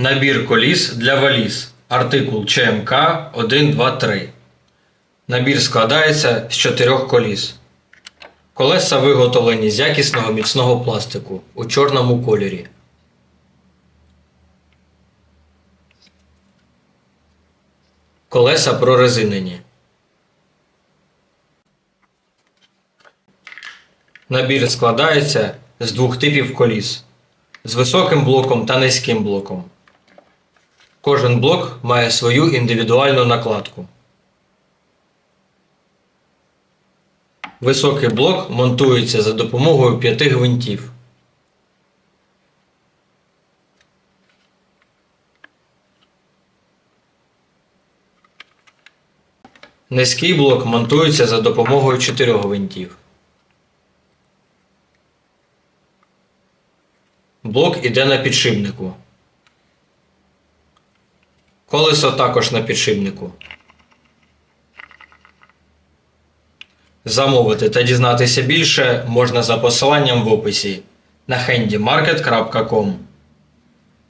Набір коліс для валіз. Артикул ЧМК 123. Набір складається з чотирьох коліс. Колеса виготовлені з якісного міцного пластику у чорному кольорі. Колеса прорезинені. Набір складається з двох типів коліс з високим блоком та низьким блоком. Кожен блок має свою індивідуальну накладку. Високий блок монтується за допомогою п'яти гвинтів. Низький блок монтується за допомогою чотирьох гвинтів. Блок іде на підшипнику. Колесо також на підшипнику. Замовити та дізнатися більше можна за посиланням в описі на handymarket.com